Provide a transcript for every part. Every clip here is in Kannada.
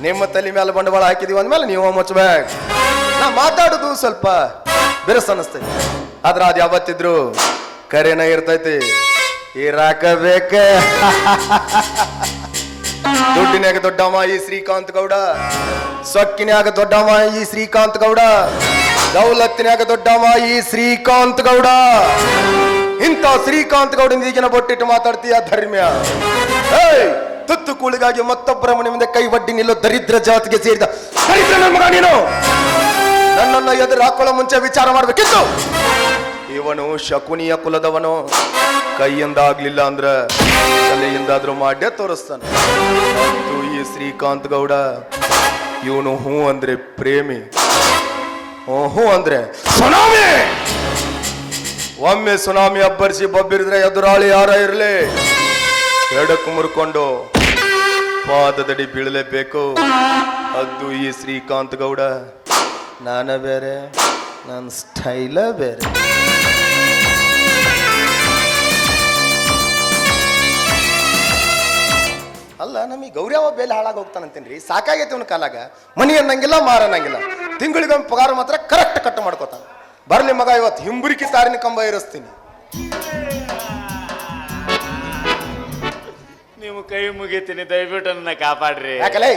ನಿಮ್ಮ ತಲೆ ಮೇಲೆ ಬಂಡವಾಳ ಹಾಕಿದೀವಿ ಅಂದ್ಮೇಲೆ ನೀವು ಮುಚ್ಚಬೇಕು. ನಾ ಮಾತಾಡೋದು ಸ್ವಲ್ಪ ಬಿರುಸ ಅನ್ನಿಸ್ತೈತಿ. ಆದ್ರ ಅದು ಯಾವತ್ತಿದ್ರು ಕರೆನ ಇರ್ತೈತಿ. ಇರಾಕಬೇಕ. ದುಡ್ಡಿನಾಗ ದೊಡ್ಡಮ್ಮ ಈ ಶ್ರೀಕಾಂತ್ ಗೌಡ. ಸೊಕ್ಕಿನ್ಯಾಗ ದೊಡ್ಡಮ್ಮ ಈ ಶ್ರೀಕಾಂತ್ ಗೌಡ. ದೌಲತ್ತಿನ್ಯಾಗ ದೊಡ್ಡಮ್ಮ ಈ ಶ್ರೀಕಾಂತ್ ಗೌಡ. ಇಂಥ ಶ್ರೀಕಾಂತ್ ಗೌಡನ ಈಗಿನ ಬೊಟ್ಟಿಟ್ಟು ಮಾತಾಡ್ತೀಯ ಧರ್ಮ್ಯ. ಏಯ್! ತುತ್ತು ಕೂಳಿಗಾಗಿ ಮತ್ತೊಬ್ಬರ ಮನೆ ಮುಂದೆ ಕೈ ಒಡ್ಡಿ ನಿಲ್ಲೋ ದರಿದ್ರ ಜಾತಿಗೆ ಸೇರಿದ ದರಿದ್ರ ನನ್ನ ಮಗ ನೀನು. ನನ್ನನ್ನು ಎದುರು ಹಾಕೊಳ್ಳೋ ಮುಂಚೆ ವಿಚಾರ ಮಾಡ್ಬೇಕಿತ್ತು. ಇವನು ಶಕುನಿಯ ಕುಲದವನು. ಕೈಯಿಂದ ಆಗ್ಲಿಲ್ಲ ಅಂದ್ರ ತಲೆಯಿಂದಾದ್ರೂ ಮಾಡ್ಯ ತೋರಿಸ್ತಾನೆ. ಈ ಶ್ರೀಕಾಂತ್ ಗೌಡ, ಇವನು ಹೂ ಅಂದ್ರೆ ಪ್ರೇಮಿ. ಹೂ ಅಂದ್ರೆ ಸುನಾಮಿ. ಒಮ್ಮೆ ಸುನಾಮಿ ಅಬ್ಬರಿಸಿ ಬಬ್ಬಿರಿದ್ರೆ ಎದುರಾಳಿ ಯಾರ ಇರಲಿ? ಎಡಕ್ಕೆ ಮುರ್ಕೊಂಡು ಪಾದದಡಿ ಬೀಳಲೇಬೇಕು. ಅದು ಈ ಶ್ರೀಕಾಂತ್ ಗೌಡ. ನಾನ ಬೇರೆ ನನ್ನ ಸ್ಟೈಲ ಬೇರೆ. ಅಲ್ಲ ನಮಗೆ ಗೌರವ ಬೇಲೆ ಹಾಳಾಗಿ ಹೋಗ್ತಾನಂತೇನ್ರಿ? ಸಾಕಾಗೈತೆ ಅವನ ಕಾಲಾಗ. ಮನಿ ಅನ್ನಂಗಿಲ್ಲ, ಮಾರ ಅನ್ನಂಗಿಲ್ಲ. ತಿಂಗಳಿಗೊಂದು ಪಗಾರ ಮಾತ್ರ ಕರೆಕ್ಟ್ ಕಟ್ ಮಾಡ್ಕೋತಾನೆ. ಬರಲಿ ಮಗ ಇವತ್ತು ಹಿಂಬುರಿಕಿ ತಾರಿನ ಕಂಬ ಇರಿಸ್ತೀನಿ ನೀವು ಕೈ ಮುಗಿತೀನಿ ದಯವಿಟ್ಟು ನನ್ನ ಕಾಪಾಡ್ರಿ. ಯಾಕಲೇ?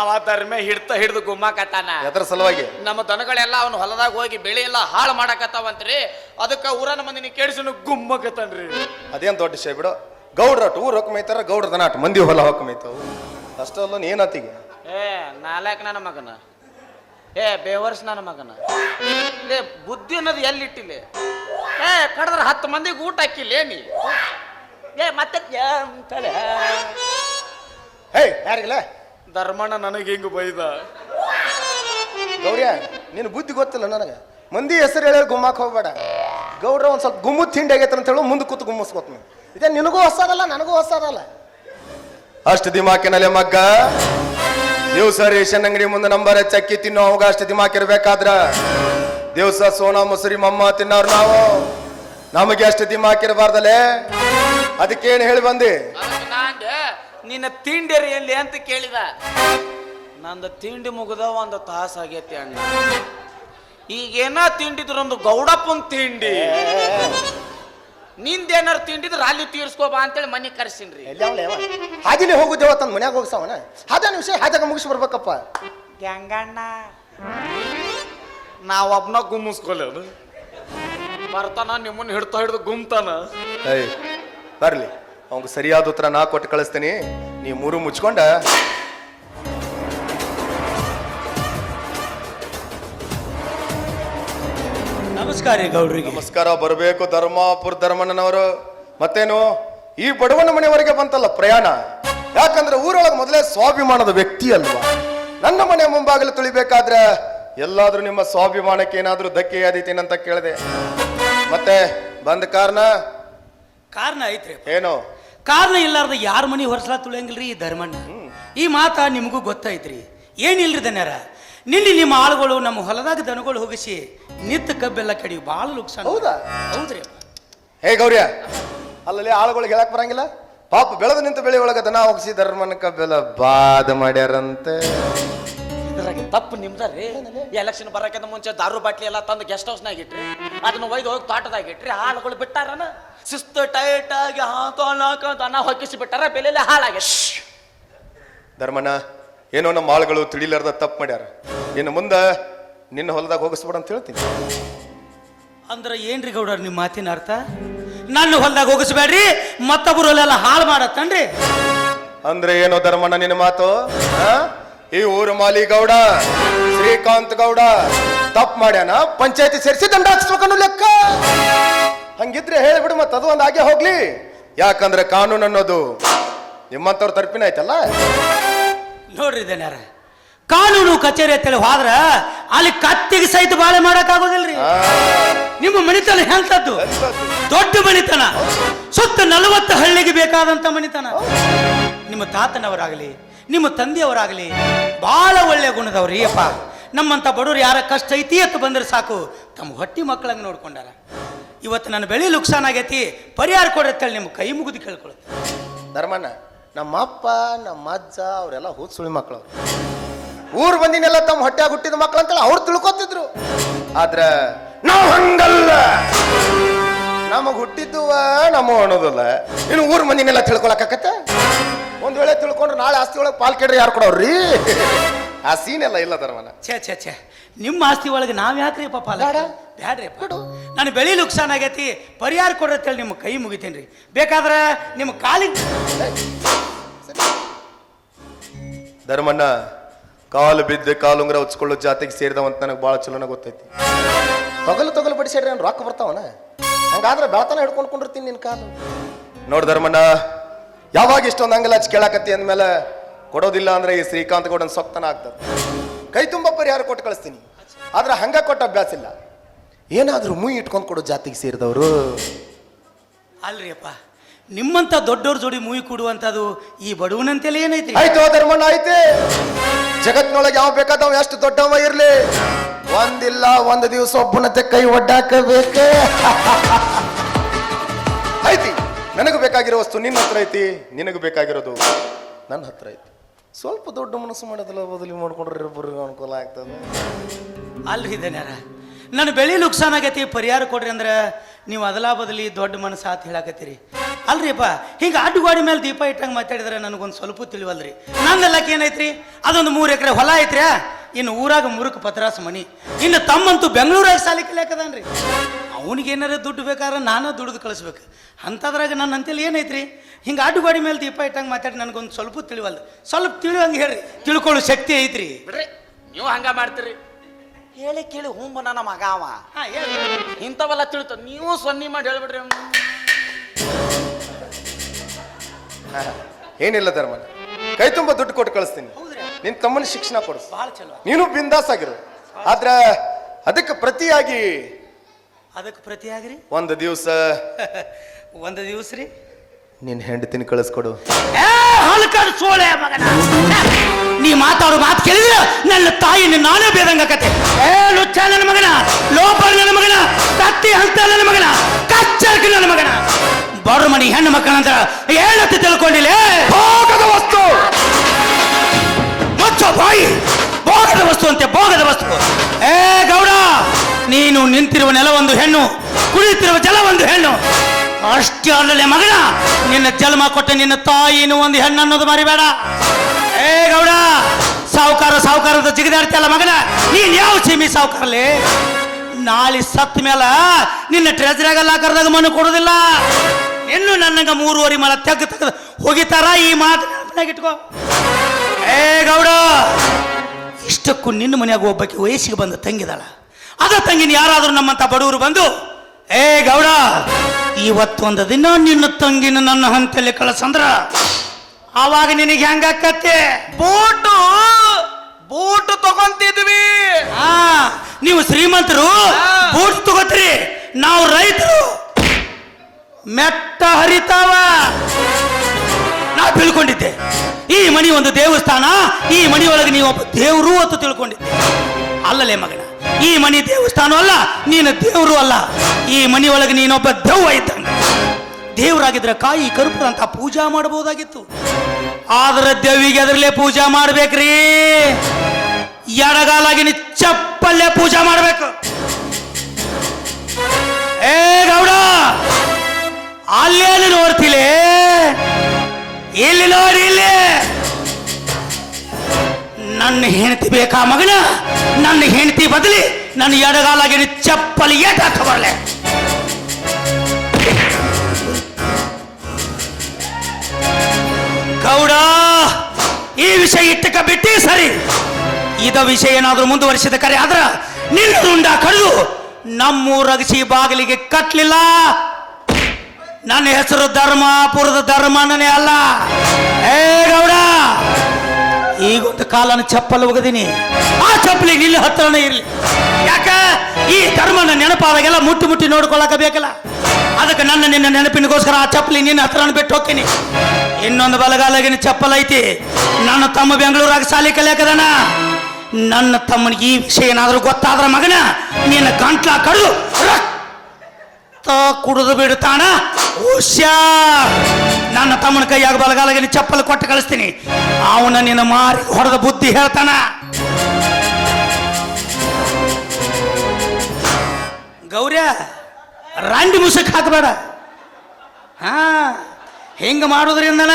ಅವ ತರ್ಮೆ ಹಿಡ್ತ ಹಿಡ್ದು ಗುಮ್ಮಾಕತ್ತಾನ. ಎದ್ರ ಸಲುವಾಗಿ? ನಮ್ಮ ದನಗಳೆಲ್ಲ ಅವನು ಹೊಲದಾಗ ಹೋಗಿ ಬೆಳೆ ಎಲ್ಲ ಹಾಳು ಮಾಡಕತ್ತಾವಂತ್ರಿ. ಅದಕ್ಕ ಊರನ ಮಂದಿನಿ ಕೇಳಿಸನು ಗುಮ್ಮಕತ್ತಾನ್ರಿ. ಅದೇನ್ ದೊಡ್ಡ ವಿಷಯ ಬಿಡು. ಗೌಡ್ರಟ್ ಊರ್ ಹೊಕ್ಕ ಮೈತಾರ ಗೌಡ್ರ ದನಾಟ ಮಂದಿ ಹೊಲ ಹೊಕ್ಕ ಮೈತಾವು ಅಲ್ಲ ನೀನತ್ತಿಗೆ ಏ ನಾಲ್ಕು ನನ್ನ ಮಗನ? ಏ ಬೇವರ್ಸ್ ನನ್ನ ಮಗನ? ಲೇ ಬುದ್ಧಿ ಅನ್ನೋದು ಎಲ್ಲಿಟ್ಟಿಲ್ಲ ಏ ಕಡದ್ರ ಹತ್ತು ಮಂದಿಗೆ ಊಟ ಹಾಕಿಲ್ಲ ನೀ? ಏ ಮತ್ತೆ ತಲೆ? ಹೇ ಯಾರಿಗಿಲ್ಲ? ಧರ್ಮಣ್ಣ ನನಗೆ ಹಿಂಗ ಬೈದ. ಗೌರ್ಯ ನಿನ್ನ ಬುದ್ಧಿ ಗೊತ್ತಿಲ್ಲ ನನಗೆ. ಮಂದಿ ಹೆಸರು ಹೇಳಿ ಗುಮ್ಮಾಕ್ ಹೋಗ್ಬೇಡ. ಗೌಡ್ರ ಒಂದ್ ಸ್ವಲ್ಪ ಗುಮ್ಮು ತಿಂಡಿ ಆಗೈತೆ ಅಂತ ಹೇಳು ಮುಂದೆ ಕೂತು ಗುಮ್ಮಸ್ಕೊತ್ನು ಇದೇ ನಿನಗೂ ಹೊಸದಲ್ಲ ನನಗೂ ಹೊಸದಲ್ಲ. ಅಷ್ಟು ದಿಮಾಕಿನಲ್ಲಿ ಮಗ್ಗ ದಿವಸ ರೇಷನ್ ಅಂಗಡಿ ಮುಂದೆ ನಂಬರ್ ಚಕ್ಕಿ ತಿನ್ನೋ ಅವಾಗ ಅಷ್ಟು ದಿಮಾಕ್ ಇರ್ಬೇಕಾದ್ರ? ದಿವಸ ಸೋನಾ ಮೊಸರಿ ಮಮ್ಮ ತಿನ್ನೋರು ನಾವು. ನಮಗೆ ಅಷ್ಟು ದಿಮಾಕ್ ಇರಬಾರ್ದಲ್ಲೇ ಅದಕ್ಕೇನು ಹೇಳಿ ಬಂದೆ? ನಿನ್ನ ತಿಂಡಿರಿ ಎಲ್ಲಿ ಅಂತ ಕೇಳಿದ. ನಂದು ತಿಂಡಿ ಮುಗಿದ ಒಂದು ತಾಸು ಆಗೈತಿ ಅಣ್ಣ. ಈಗೇನ ತಿಂಡಿದ್ರು ಒಂದು ಗೌಡಪ್ಪನ ತಿಂಡಿ. ನಿಂದೇನಾರು ತಿಂಡಿದ್ರೆ ಅಲ್ಲಿ ತೀರ್ಸ್ಕೋಬಾ ಅಂತೇಳಿ ಮನೆ ಕರ್ಸಿನ್ರಿ. ಹಾಗೆ ಹೋಗುದೇವ ತನ್ನ ಮನ್ಯಾಗ ಹೋಗ್ಸವನ ನಿಮಿಷ ವಿಷಯ ಹಾದಾಗ ಮುಗಿಸಿ ಬರ್ಬೇಕಪ್ಪ. ಗಂಗಣ್ಣ ಒಬ್ನ ಗುಮ್ಮಿಸ್ಕೊಲ್ಲ ಬರ್ತಾನ ನಿಮ್ಮನ್ನ ಹಿಡ್ತಾ ಹಿಡ್ದು ಗುಮ್ತಾನ? ಬರ್ಲಿ ಅವಂಗ ಸರಿಯಾದ ಉತ್ತರ ನಾ ಕೊಟ್ಟು ಕಳಿಸ್ತೀನಿ. ನೀ ಮೂರು ಮುಚ್ಕೊಂಡ. ನಮಸ್ಕಾರ ರೀ ಗೌಡ್ರಿಗೆ. ನಮಸ್ಕಾರ ಬರಬೇಕು ಧರ್ಮಾಪುರ ಧರ್ಮಣ್ಣನವರು. ಮತ್ತೇನು ಈ ಬಡವನ ಮನೆಯವರೆಗೆ ಬಂತಲ್ಲ ಪ್ರಯಾಣ? ಯಾಕಂದ್ರೆ ಊರೊಳಗೆ ಮೊದಲೇ ಸ್ವಾಭಿಮಾನದ ವ್ಯಕ್ತಿ ಅಲ್ವಾ? ನನ್ನ ಮನೆ ಮುಂಭಾಗಲು ತುಳಿಬೇಕಾದ್ರೆ ಎಲ್ಲಾದ್ರೂ ನಿಮ್ಮ ಸ್ವಾಭಿಮಾನಕ್ಕೆ ಏನಾದ್ರೂ ಧಕ್ಕೆ ಆದೀತೇನಂತ ಕೇಳಿದೆ. ಮತ್ತೆ ಬಂದ ಕಾರಣ ಕಾರಣ ಐತ್ರಿ ಏನು? ಕಾರಣ ಇಲ್ಲಾರ್ದ ಯಾರ ಮನಿ ಹೊರಸಲ ತುಳಿಯಂಗಿಲ್ರಿ ಈ ಧರ್ಮಣ್ಣ ಈ ಮಾತ ನಿಮಗೂ ಗೊತ್ತೈತ್ರಿ. ಏನಿಲ್ರಿ ದನ್ಯಾರ? ನಿನ್ನೆ ನಿಮ್ಮ ಆಳುಗಳು ನಮ್ಮ ಹೊಲದಾಗ ದನಗಳು ಹೋಗಿಸಿ ನಿತ್ತ ಕಬ್ಬೆಲ್ಲ ಕಡಿ ಭಾಳ ಲುಕ್ಸಾನ್ ಹೌದಾ? ಹೌದ್ರಿ. ಹೇ ಗೌರ್ಯ ಅಲ್ಲಲ್ಲಿ ಆಳುಗಳಿಗೆ ಹೇಳಕ್ ಬರಂಗಿಲ್ಲ? ಪಾಪ ಬೆಳೆದು ನಿಂತ ಬೆಳೆ ಒಳಗ ದನ ಹೋಗಿಸಿ ಧರ್ಮನ ಕಬ್ಬೆಲ್ಲ ಬಾದ ಮಾಡ್ಯಾರಂತೆ. ಇದ್ರಾಗ ತಪ್ಪು ನಿಮ್ದರಿ ಎಲೆಕ್ಷನ್ ಬರಕ್ಕಿಂತ ಮುಂಚೆ ದಾರು ಬಾಟ್ಲಿ ಎಲ್ಲ ತಂದು ಗೆಸ್ಟ್ ಹೌಸ್ನಾಗ ಇಟ್ರಿ. ಅದನ್ನ ಒಯ್ದು ಹೋಗಿ ತೋಟದಾಗ ಇಟ್ರಿ ಹಾಳುಗಳು ಬಿಟ್ಟಾರನ? ಶಿಸ್ತು ಟೈಟ್ ಆಗಿ ಹಾಕೋಣ ದನ ಹೊಕ್ಕಿಸಿ ಬಿಟ್ಟಾರ ಬೆಲೆಲ್ಲ ಹಾಳಾಗ ಧರ್ಮನ ಏನೋ ನಮ್ಮ ಆಳುಗಳು ತಿಳಿಲಾರ್ದ ತಪ್ಪು ಮಾಡ್ಯಾರ. ಇನ್ನು ಮುಂದೆ ನಿನ್ನ ಹೊಲದಾಗ ಹೋಗಿಸ್ಬೇಡ ಅಂತ ಹೇಳ್ತೀನಿ. ಅಂದ್ರೆ ಏನ್ರಿ ಗೌಡರ್ ನಿಮ್ಮ ಮಾತಿನ ಅರ್ಥ? ನನ್ನ ಹೊಲದಾಗ ಹೋಗಿಸ್ಬೇಡ್ರಿ ಮತ್ತೊಬ್ಬರು ಹೊಲೆಲ್ಲ ಹಾಳು ಮಾಡತ್ತನ್ರಿ. ಅಂದ್ರೆ ಏನೋ ಧರ್ಮಣ್ಣ ನಿನ್ನ ಮಾತು? ಆ? ಈ ಊರು ಮಾಲಿ ಗೌಡ ಶ್ರೀಕಾಂತ್ ಗೌಡ ತಪ್ಪು ಮಾಡ್ಯಾನ ಪಂಚಾಯತಿ ಸೇರಿಸಿ ದಂಡ ಹಾಕ್ಸ್ಬೇಕನ್ನೋ ಲೆಕ್ಕ. ಹಂಗಿದ್ರೆ ಹೇಳಿಬಿಡು ಮತ್ತೆ ಅದು ಒಂದು ಹಾಗೆ ಹೋಗ್ಲಿ. ಯಾಕಂದ್ರೆ ಕಾನೂನು ಅನ್ನೋದು ನಿಮ್ಮಂತವ್ರ ತರ್ಪಿನ ಆಯ್ತಲ್ಲ ನೋಡ್ರಿ ಕಾನೂನು ಕಚೇರಿ ಅಂತೇಳಿ ಹೋದ್ರ ಅಲ್ಲಿ ಕತ್ತಿಗೆ ಸಹಿತ ಬಾಳೆ ಮಾಡಕ್ ಆಗೋದಿಲ್ರಿ ಆ, ನಿಮ್ಮ ಮನಿತನ ಹೆಂತದ್ದು ದೊಡ್ಡ ಮನಿತನ. ಸುತ್ತ ನಲವತ್ತು ಹಳ್ಳಿಗೆ ಬೇಕಾದಂತ ಮನಿತನ. ನಿಮ್ಮ ತಾತನವರಾಗಲಿ ನಿಮ್ಮ ತಂದೆಯವರಾಗಲಿ ಬಹಳ ಒಳ್ಳೆ ಗುಣದವ್ರಿ ಅಪ್ಪ ನಮ್ಮಂಥ ಬಡವ್ರು ಯಾರ ಕಷ್ಟ ಐತಿ ಅಂತ ಬಂದ್ರೆ ಸಾಕು. ತಮ್ಮ ಹೊಟ್ಟಿ ಮಕ್ಕಳಂಗೆ ನೋಡ್ಕೊಂಡಾರ. ಇವತ್ತು ನನ್ನ ಬೆಳೆ ಲುಕ್ಸಾನ್ ಆಗೈತಿ, ಪರಿಹಾರ ಕೊಡತ್ತೇಳಿ ನಿಮ್ಮ ಕೈ ಮುಗಿದು ಕೇಳ್ಕೊಳುತ್ತೆ ಧರ್ಮಣ್ಣ ನಮ್ಮ ಅಪ್ಪ ನಮ್ಮ ಅಜ್ಜ ಅವರೆಲ್ಲ ಹೋದ್ ಸುಳಿ ಮಕ್ಕಳು ಊರು ಬಂದಿನೆಲ್ಲ ತಮ್ಮ ಹೊಟ್ಟೆಯಾಗ ಹುಟ್ಟಿದ ಮಕ್ಕಳು ಅಂತೇಳಿ ಅವ್ರು ತಿಳ್ಕೊತಿದ್ರು. ಆದ್ರೆ ನಾವು ಹಂಗಲ್ಲ. ನಮಗೆ ಹುಟ್ಟಿದ್ದುವ ನಮ್ಮ ಅನ್ನೋದಲ್ಲ ಇನ್ನು ಊರು ಮಂದಿನೆಲ್ಲ ತಿಳ್ಕೊಳಕತ್ತ ಒಂದ್ ವೇಳೆ ತಿಳ್ಕೊಂಡ್ರೆ ನಾಳೆ ಆಸ್ತಿ ಒಳಗೆ ಪಾಲ್ ಕೇಳ್ರಿ ಯಾರು ಕೊಡೋರಿ ಆ ಸೀನ್ ಎಲ್ಲ ಇಲ್ಲ ಧರ್ಮನ. ಛೇ ಛೇ ಛೇ. ನಿಮ್ಮ ಆಸ್ತಿ ಒಳಗೆ ನಾವ್ ಯಾಕ್ರಿ ಪಾಪ ಬೇಡ. ಬ್ಯಾಡ್ರಿ ನಾನು ಬೆಳಿ ನುಕ್ಸಾನ್ ಆಗೈತಿ ಪರಿಹಾರ ಕೊಡ್ರಿ ಅಂತೇಳಿ ನಿಮ್ಮ ಕೈ ಮುಗಿತೇನ್ರಿ. ಬೇಕಾದ್ರೆ ನಿಮ್ಮ ಕಾಲಿ ಧರ್ಮಣ್ಣ ಕಾಲು ಬಿದ್ದು ಕಾಲುಂಗ್ರ ಉಚ್ಕೊಳ್ಳೋ ಜಾತಿಗೆ ಸೇರಿದವಂತ ನನಗೆ ಭಾಳ ಚಲೋನ ಗೊತ್ತೈತಿ. ತೊಗಲು ತೊಗಲು ಬಡಿಸಿಡ್ರಿ ನಾನು ರೊಕ್ಕ ಬರ್ತಾವನ? ಹಂಗಾದ್ರೆ ಬೆಳತನ ಹಿಡ್ಕೊಂಡು ಕುಂಡಿರ್ತೀನಿ ನಿನ್ ಕಾಲು. ನೋಡು ಧರ್ಮಣ್ಣ ಯಾವಾಗ ಇಷ್ಟೊಂದು ಅಂಗಲ ಕೇಳಾಕತ್ತಿ ಅಂದಮೇಲೆ ಕೊಡೋದಿಲ್ಲ ಅಂದ್ರೆ ಈ ಶ್ರೀಕಾಂತ್ ಗೌಡನ್ ಸೊಕ್ತನ ಆಗ್ತದೆ. ಕೈ ತುಂಬ ಪರಿಹಾರ ಕೊಟ್ಟು ಕಳಿಸ್ತೀನಿ. ಆದ್ರೆ ಹಂಗ ಕೊಟ್ಟ ಅಭ್ಯಾಸ ಇಲ್ಲ. ಏನಾದ್ರೂ ಮುಯಿ ಇಟ್ಕೊಂಡು ಕೊಡೋ ಜಾತಿಗೆ ಸೇರಿದವರು. ಅಲ್ರಿ ಅಪ್ಪ ನಿಮ್ಮಂತ ದೊಡ್ಡವ್ರ ಜೋಡಿ ಮೂವಿ ಕೊಡುವಂಥದ್ದು ಈ ಬಡವನಂತೆಲ್ಲ ಏನೈತಿ ಆಯ್ತು ಧರ್ಮಣ್ಣ ಐತೆ ಜಗತ್ನೊಳಗೆ ಯಾವ ಬೇಕಾದವ ಎಷ್ಟು ದೊಡ್ಡವ ಇರ್ಲಿ. ಒಂದಿಲ್ಲ ಒಂದು ದಿವಸ ಒಬ್ಬನತೆ ಕೈ ಒಡ್ಡಾಕಬೇಕೇ. ನನಗೆ ಬೇಕಾಗಿರೋ ವಸ್ತು ನಿನ್ನ ಹತ್ರ ಐತಿ, ನಿನಗೆ ಬೇಕಾಗಿರೋದು ನನ್ನ ಹತ್ರ ಐತಿ. ಸ್ವಲ್ಪ ದೊಡ್ಡ ಮನಸ್ಸು ಮಾಡೋದಿಲ್ಲ ಬದಲಿ ಮಾಡ್ಕೊಂಡ್ರೆ ಇಬ್ಬರಿಗೆ ಅನುಕೂಲ ಆಗ್ತದೆ. ಅಲ್ರಿ ಧನ್ಯಾರ. ನನ್ನ ಬೆಳೆ ನುಕ್ಸಾನ್ ಆಗೈತಿ, ಪರಿಹಾರ ಕೊಡ್ರಿ ಅಂದ್ರೆ ನೀವು ಅದಲಾ ಬದಲಿ ದೊಡ್ಡ ಮನಸ್ಸು ಆತ ಹೇಳಾಕತ್ತೀರಿ. ಅಲ್ರಿಪ್ಪ, ಹಿಂಗೆ ಅಡ್ಡುಗಾಡಿ ಮೇಲೆ ದೀಪ ಇಟ್ಟಂಗೆ ಮಾತಾಡಿದ್ರೆ ನನಗೊಂದು ಸ್ವಲ್ಪ ತಿಳಿವಲ್ರಿ. ನಂದೆಲ್ಲಕ್ಕೆ ಏನೈತ್ರಿ ಅದೊಂದು ಮೂರು ಎಕರೆ ಹೊಲ ಐತ್ರಿ ಇನ್ನು ಊರಾಗ ಮುರುಕ್ ಪತ್ರಾಸ ಮನಿ. ಇನ್ನು ತಮ್ಮಂತೂ ಬೆಂಗಳೂರಾಗ ಸಾಲಿ ಕಲಿಯಾಕದಾನ್ರಿ. ಅವನಿಗೆ ಏನಾರ ದುಡ್ಡು ಬೇಕಾದ್ರೆ ನಾನು ದುಡ್ದು ಕಳಿಸ್ಬೇಕು. ಅಂಥದ್ರಾಗ ನನ್ನ ಅಂತೇಳಿ ಏನೈತ್ರಿ? ಹಿಂಗೆ ಅಡ್ಡುಗಾಡಿ ಮೇಲೆ ದೀಪ ಇಟ್ಟಂಗೆ ಮಾತಾಡಿ ನನಗೊಂದು ಸ್ವಲ್ಪ ತಿಳಿವಲ್ಲ ಸ್ವಲ್ಪ ತಿಳಿವಂಗೆ ಹೇಳ್ರಿ. ತಿಳ್ಕೊಳ್ಳೋ ಶಕ್ತಿ ಐತ್ರಿ. ಬಿಡ್ರಿ ನೀವು ಹಂಗ ಮಾಡ್ತೀರಿ. ಹೇಳಿ ಕೇಳಿ ಹೂಂಬ ನನ್ನ ಮಗ ಅವ. ಇಂಥವೆಲ್ಲ ತಿಳ್ತ. ನೀವು ಸೊನ್ನಿ ಮಾಡಿ ಹೇಳ್ಬಿಡ್ರಿ. ಏನಿಲ್ಲ ಧರ್ಮ ಕೈ ತುಂಬ ದುಡ್ಡು ಕೊಟ್ಟು ಕಳಿಸ್ತೀನಿ. ನಿನ್ನ ನಿನ್ ತಮ್ಮನ ಶಿಕ್ಷಣ ಕೊಡಿಸ್ ಭಾಳ ಚಲೋ. ನೀನು ಬಿಂದಾಸ್ ಆಗಿರು. ಆದ್ರೆ ಅದಕ್ಕೆ ಪ್ರತಿಯಾಗಿ ಅದಕ್ಕೆ ಪ್ರತಿಯಾಗ್ರಿ ಒಂದು ದಿವಸ. ಒಂದು ದಿವಸ ರೀ? ನಿನ್ ಹೆಂಡತಿನ ಕಳಿಸ್ಕೊಡು. ಏ ಹಲ್ಕಡ್ ಸೋಳೆ ಮಗನ. ನೀ ಮಾತಾಡೋ ಮಾತು ಕೇಳಿದ್ರೆ ನನ್ನ ತಾಯಿ ನಾನೇ ಬೇದಂಗಕತೆ ಏ ಲುಚ್ಚ ನನ್ನ ಮಗನ. ಲೋಪರ್ ನನ್ನ ಮಗನ. ಕತ್ತಿ ಹಂತ ನನ್ನ ಮಗನ. ಕಚ್ಚರ್ಕ ನನ್ನ ಮಗನ. ಬಡ ಮನಿ ಹೆಣ್ಣು ಮಕ್ಕಳಂತ ಏನಂತ ತಿಳ್ಕೊಂಡಿಲ್ಲ. ಹೋಗದ ವಸ್ತು. ಮುಚ್ಚೋ ಬಾಯಿ. ಭೋಗದ ನಿಂತಿರುವ ನೆಲ ಒಂದು ಹೆಣ್ಣು, ಕುಳಿತಿರುವ ಜಲ ಒಂದು ಹೆಣ್ಣು. ಅಷ್ಟೇ ಅಲ್ಲದೆ ಮಗನ, ನಿನ್ನ ಜನ್ಮ ಕೊಟ್ಟ ನಿನ್ನ ತಾಯಿನೂ ಒಂದು ಹೆಣ್ಣು ಅನ್ನೋದು ಮರಿಬೇಡ. ಏ ಗೌಡ ಸಾಹುಕಾರ ಸಾಹುಕಾರದ ಜಿಗಿದಾಡ್ತಿಯಲ್ಲ ಮಗನ, ನೀನ್ ಯಾವ ಸೀಮಿ ಸಾಹುಕಾರಲ್ಲಿ ನಾಳೆ ಸತ್ ಮೇಲ ನಿನ್ನ ಟ್ರೆಜರಾಗಲ್ಲ ಕರೆದಾಗ ಮನು ಕೊಡೋದಿಲ್ಲ. ಇನ್ನು ನನ್ನಂಗ ಮೂರುವರೆ ಮಲ ತೆಗ್ದು ತೆಗೆದು ಹೋಗಿತಾರ ಈ ಮಾತು ಇಟ್ಕೋ. ಏ ಗೌಡ, ಇಷ್ಟಕ್ಕೂ ನಿನ್ನ ಮನೆಯಾಗ ಒಬ್ಬಕ್ಕೆ ವಯಸ್ಸಿಗೆ ಬಂದ ತಂಗಿದಾಳ. ಅದ ತಂಗಿನ ಯಾರಾದರೂ ನಮ್ಮಂತ ಬಡವರು ಬಂದು ಏ ಗೌಡ ಇವತ್ತೊಂದು ದಿನ ನಿನ್ನ ತಂಗಿನ ನನ್ನ ಹಂತಲ್ಲಿ ಕಳಸಂದ್ರ ಆವಾಗ ನಿನಗೆ ಹೆಂಗಾಕತ್ತೆ ಬೂಟು ಬೂಟು ತಗೊಂತಿದ್ವಿ. ಹಾ ನೀವು ಶ್ರೀಮಂತರು ಬೂಟ್ ತಗೋತೀರಿ. ನಾವು ರೈತರು. ಮೆಟ್ಟ ಹರಿತಾವ. ನಾ ತಿಳ್ಕೊಂಡಿದ್ದೆ. ಈ ಮನಿ ಒಂದು ದೇವಸ್ಥಾನ ಈ ಮನಿಯೊಳಗೆ ನೀವು ಒಬ್ಬ ದೇವರು ಅಂತ ತಿಳ್ಕೊಂಡಿದ್ದೆ. ಅಲ್ಲಲೇ ಮಗನ ಈ ಮನಿ ದೇವಸ್ಥಾನ ಅಲ್ಲ, ನೀನು ದೇವರು ಅಲ್ಲ. ಈ ಮನಿ ಒಳಗೆ ನೀನೊಬ್ಬ ದೆವ್ವ ಇದ್ದಂಗ ದೇವರಾಗಿದ್ರೆ ಕಾಯಿ ಕರುಪುರ ಅಂತ ಪೂಜಾ ಮಾಡಬಹುದಾಗಿತ್ತು. ಆದ್ರೆ ದೇವಿಗೆ ಅದರಲ್ಲೇ ಪೂಜಾ ಮಾಡ್ಬೇಕ್ರಿ. ಎಡಗಾಲಾಗಿ ನೀ ಚಪ್ಪಲ್ಲೇ ಪೂಜಾ ಮಾಡ್ಬೇಕು. ಏ ಗೌಡ ಅಲ್ಲೇನು ನೋಡ್ತಿಲೆ ನನ್ನ ಹೆಂಡತಿ ಬೇಕಾ ಮಗನ? ನನ್ನ ಹೆಂಡತಿ ಬದಲಿ ನನ್ನ ಎಡಗಾಲಾಗಿ ಚಪ್ಪಲಿ ಏಟ್ ಹಾಕ ಬರಲೆ. ಗೌಡ, ಈ ವಿಷಯ ಇಟ್ಟಕ ಬಿಟ್ಟಿ ಸರಿ. ಇದ ವಿಷಯ ಏನಾದ್ರೂ ಮುಂದುವರಿಸಿದ ಕರೆ ಆದ್ರ ನಿನ್ನ ರುಂಡ ಕಡಿದು ನಮ್ಮೂರಗಸಿ ಬಾಗಿಲಿಗೆ ಕಟ್ಲಿಲ್ಲ. ನನ್ನ ಹೆಸರು ಧರ್ಮಾಪುರದ ಧರ್ಮನೇ ಅಲ್ಲ. ಏ ಗೌಡ ಈಗೊಂದು ಕಾಲನ ಚಪ್ಪಲ್ ಒಗದೀನಿ. ಆ ಚಪ್ಪಲಿಗೆ ನಿನ್ನ ಹತ್ರನೇ ಇರಲಿ. ಯಾಕ? ಈ ಧರ್ಮನ ನೆನಪಾದಾಗೆಲ್ಲ ಮುಟ್ಟು ಮುಟ್ಟಿ ನೋಡ್ಕೊಳಕ ಬೇಕಲ್ಲ. ಅದಕ್ಕೆ ನನ್ನ ನಿನ್ನ ನೆನಪಿನಗೋಸ್ಕರ ಆ ಚಪ್ಪಲಿ ನಿನ್ನ ಹತ್ರ ಬಿಟ್ಟು ಹೋಗ್ತೀನಿ. ಇನ್ನೊಂದು ಬಲಗಾಲಾಗಿನ ಚಪ್ಪಲ ಐತಿ. ನನ್ನ ತಮ್ಮ ಬೆಂಗಳೂರಾಗ ಸಾಲಿ ಕಲಿಯಾಕದಾನ. ನನ್ನ ತಮ್ಮನಿಗೆ ಈ ವಿಷಯ ಏನಾದರೂ ಗೊತ್ತಾದ್ರ ಮಗನ, ನಿನ್ನ ಗಂಟ್ಲ ಕಡಿದು ಸತ್ತ ಕುಡಿದು ಬಿಡ್ತಾನ ಹುಷಾರ್ ನನ್ನ ತಮ್ಮನ ಕೈಯಾಗ ಬಲಗಾಲಗಿನ ಚಪ್ಪಲ್ ಕೊಟ್ಟು ಕಳಿಸ್ತೀನಿ. ಅವನ ನಿನ್ನ ಮಾರಿ ಹೊಡೆದ ಬುದ್ಧಿ ಹೇಳ್ತಾನ. ಗೌರ್ಯ, ರಾಂಡಿ ಮುಸಕ್ ಹಾಕಬೇಡ. ಹಾ, ಹಿಂಗ ಮಾಡೋದ್ರಿಂದನ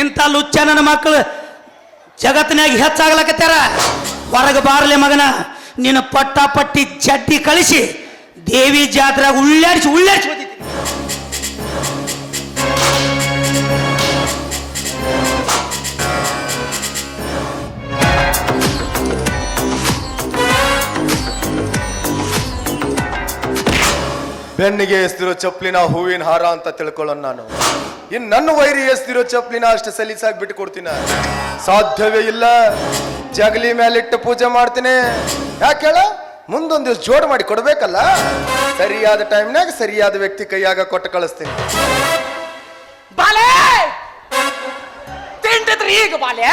ಇಂಥ ಲುಚ್ಚ ನನ್ನ ಮಕ್ಕಳು ಜಗತ್ತಿನಾಗ ಹೆಚ್ಚಾಗ್ಲಕತ್ತಾರ ಹೊರಗೆ ಬಾರ್ಲಿ ಮಗನ, ನಿನ್ನ ಪಟ್ಟ ಪಟ್ಟಿ ಚಡ್ಡಿ ಕಳಿಸಿ ದೇವಿ ಜಾತ್ರೆ ಉಳ್ಳಾಡಿಸಿ ಉಳ್ಳಾಡಿಸಿ ಬೆನ್ನಿಗೆ ಎಸ್ತಿರೋ ಚಪ್ಲಿನ ಹೂವಿನ ಹಾರ ಅಂತ ತಿಳ್ಕೊಳ್ಳೋಣ ನಾನು. ಇನ್ನು ನನ್ನ ವೈರಿ ಎಸ್ತಿರೋ ಚಪ್ಲಿನ ಅಷ್ಟು ಸಲೀಸಾಗಿ ಬಿಟ್ಟು ಕೊಡ್ತೀನ ಸಾಧ್ಯವೇ ಇಲ್ಲ. ಜಗಲಿ ಮೇಲಿಟ್ಟು ಪೂಜೆ ಮಾಡ್ತೀನಿ. ಯಾಕೆ ಹೇಳ? ಮುಂದೊಂದು ದಿವ್ಸ ಜೋಡ್ ಮಾಡಿ ಕೊಡ್ಬೇಕಲ್ಲ? ಸರಿಯಾದ ಟೈಮ್ನಾಗ ಸರಿಯಾದ ವ್ಯಕ್ತಿ ಕೈಯಾಗ ಕೊಟ್ಟು ಕಳಿಸ್ತೀನಿ. ಬಾಲೆ! ತಿಂಡಿದ್ರಿ ಈಗ ಬಾಲೆ?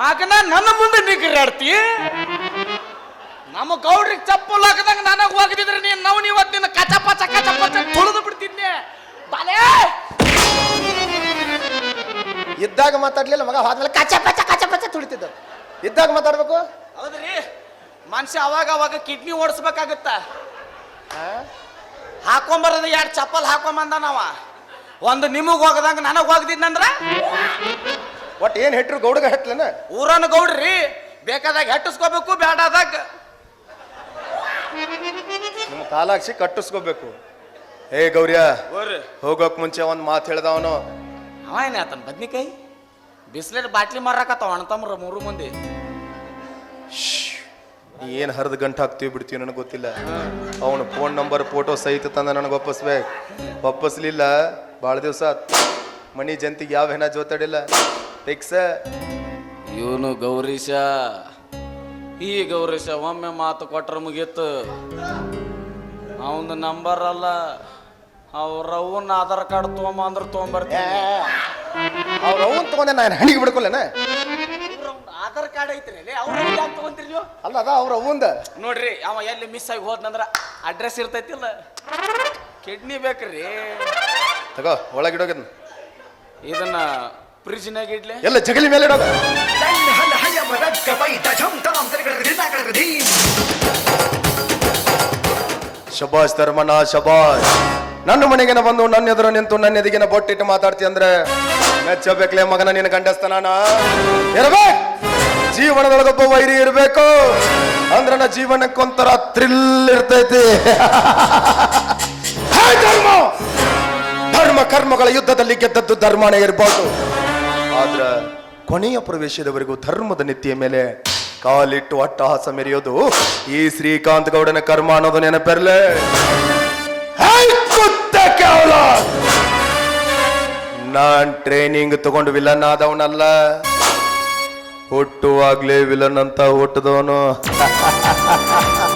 ಮಗನ ನನ್ನ ಮುಂದೆ ನಿಗ್ರಾಡ್ತಿ? ನಮ್ಮ ಗೌಡ್ರಿಗೆ ಚಪ್ಪಲ್ ಹಾಕದಂಗ ನನಗೆ ಹೋಗದಿದ್ರೆ ನೀನ್ ನಾವು ನೀವತ್ತಿನ ನಿನ್ನ ಕಚ ಪಚ ಕಚ ಪಚ ತುಳಿದು ಬಿಡ್ತಿದ್ದೆ. ಬಾಲೆ! ಇದ್ದಾಗ ಮಾತಾಡ್ಲಿಲ್ಲ ಮಗ ಹೋದ್ಮೇಲೆ ಕಚಪ ಪಚ್ಚ ಕಚ ತುಳಿತಿದ್ದ. ಇದ್ದಾಗ ಮಾತಾಡ್ಬೇಕು? ಹೌದ್ರಿ. ಮನುಷ್ಯ ಅವಾಗ ಅವಾಗ ಕಿಡ್ನಿ ಓಡಿಸ್ಬೇಕಾಗತ್ತ. ಹಾಕೊಂಬರದ ಎರಡು ಚಪ್ಪಲ್ ಹಾಕೊಂಬಂದ ನಾವ ಒಂದು ನಿಮಗ್ ಹೋಗದಂಗ ನನಗ್ ಹೋಗದಿದ್ನಂದ್ರ ಒಟ್ಟು ಏನ್ ಹೆಟ್ರು ಗೌಡಗ ಹೆಟ್ಲನ? ಊರನ್ ಗೌಡ್ರಿ ಬೇಕಾದಾಗ ಹೆಟ್ಟಿಸ್ಕೋಬೇಕು ಬೇಡಾದಾಗ ನಿಮ್ಮ ಕಾಲಾಕ್ಷಿ ಕಟ್ಟಿಸ್ಕೋಬೇಕು. ಏ ಗೌರ್ಯ ಹೋಗೋಕ್ ಮುಂಚೆ ಒಂದ್ ಮಾತು ಹೇಳ್ದವನು. ಅವ ಏನ ಆತನ ಬದ್ನಿಕಾಯಿ? ಬಿಸ್ಲೇಟ್ ಬಾಟ್ಲಿ ಮಾರಾಕತ್ತಾವ ಅಣ್ತಮ್ರ ಮೂರು ಮಂದಿ. ನೀ ಏನ್ ಹರಿದು ಗಂಟು ಹಾಕ್ತೀವಿ ಬಿಡ್ತೀವಿ ನನಗೆ ಗೊತ್ತಿಲ್ಲ. ಅವನು ಫೋನ್ ನಂಬರ್ ಫೋಟೋ ಸಹಿತ ತಂದ ನನಗೆ ಒಪ್ಪಿಸ್ಬೇಕು. ಒಪ್ಪಿಸ್ಲಿಲ್ಲ ಭಾಳ ದಿವಸ ಮನಿ ಜಂತಿಗೆ ಯಾವ ಹೆಣ ಜೋತಾಡಿಲ್ಲ. ಫಿಕ್ಸ ಇವನು ಗೌರೀಶ ಈ ಗೌರೀಶ ಒಮ್ಮೆ ಮಾತು ಕೊಟ್ರೆ ಮುಗೀತು. ಅವನ ನಂಬರ್ ಅಲ್ಲ. ಅವ್ರ ಅವನ ಆಧಾರ್ ಕಾರ್ಡ್ ತೊಗೊಂಬ ಅಂದ್ರೆ ತೊಗೊಂಬರ್ತೀನಿ ಅವ್ರ ಅವನ್ ತಗೊಂಡೆ ನಾನು ಹಣಿಗೆ ಬಿಡ್ಕೊಲ್ಲನ? ಕಾರ್ಡ್ ಐತ್ರಿ ಅವ್ರ ಯಾಕೆ ತಗೊಂತೀರಿ ನೀವು? ಅಲ್ಲ ಅದ ಅವ್ರ ಅವಂದ. ನೋಡ್ರಿ ಅವ ಎಲ್ಲಿ ಮಿಸ್ ಆಗಿ ಹೋದ್ನಂದ್ರ ಅಡ್ರೆಸ್ ಇರ್ತೈತಿಲ್ಲ. ಕಿಡ್ನಿ ಬೇಕ್ರಿ. ತಗೋ ಒಳಗಿಡೋಗಿದ್ನ ಇದನ್ನ. ಫ್ರಿಜ್ನಾಗ ಇಡ್ಲಿ. ಎಲ್ಲ ಜಗಲಿ ಮೇಲೆ ಇಡೋದು ಶಬಾಷ್ ಧರ್ಮನ ಶಬಾಷ್. ನನ್ನ ಮನೆಗೆ ಬಂದು ನನ್ನ ಎದುರು ನಿಂತು ನನ್ನ ಎದುಗಿನ ಬೊಟ್ಟಿಟ್ಟು ಮಾತಾಡ್ತಿ ಅಂದ್ರೆ ಮೆಚ್ಚಬೇಕ್ಲೆ ಮಗನ ನಿನ್ನ ಗಂಡಸ್ತನಾನ ಇರ್ಬೇಕು. ಜೀವನದೊಳಗೊಬ್ಬ ವೈರಿ ಇರಬೇಕು. ಅಂದ್ರೆ ನನ್ನ ಜೀವನಕ್ಕೊಂಥರ ಥ್ರಿಲ್ ಇರ್ತೈತಿ. ಧರ್ಮ! ಧರ್ಮ ಕರ್ಮಗಳ ಯುದ್ಧದಲ್ಲಿ ಗೆದ್ದದ್ದು ಧರ್ಮನೇ ಇರ್ಬೋದು. ಆದ್ರ ಕೊನೆಯ ಪ್ರವೇಶದವರೆಗೂ ಧರ್ಮದ ನಿತ್ಯ ಮೇಲೆ ಕಾಲಿಟ್ಟು ಅಟ್ಟಹಾಸ ಮೆರೆಯೋದು ಈ ಶ್ರೀಕಾಂತ್ ಗೌಡನ ಕರ್ಮ ಅನ್ನೋದು ನೆನಪಿರ್ಲೆ. ನಾನ್ ಟ್ರೈನಿಂಗ್ ತಗೊಂಡು ವಿಲನ್ ಆದವನಲ್ಲ. ಹುಟ್ಟುವಾಗ್ಲೇ ವಿಲನ್ ಅಂತ ಹುಟ್ಟಿದವನು.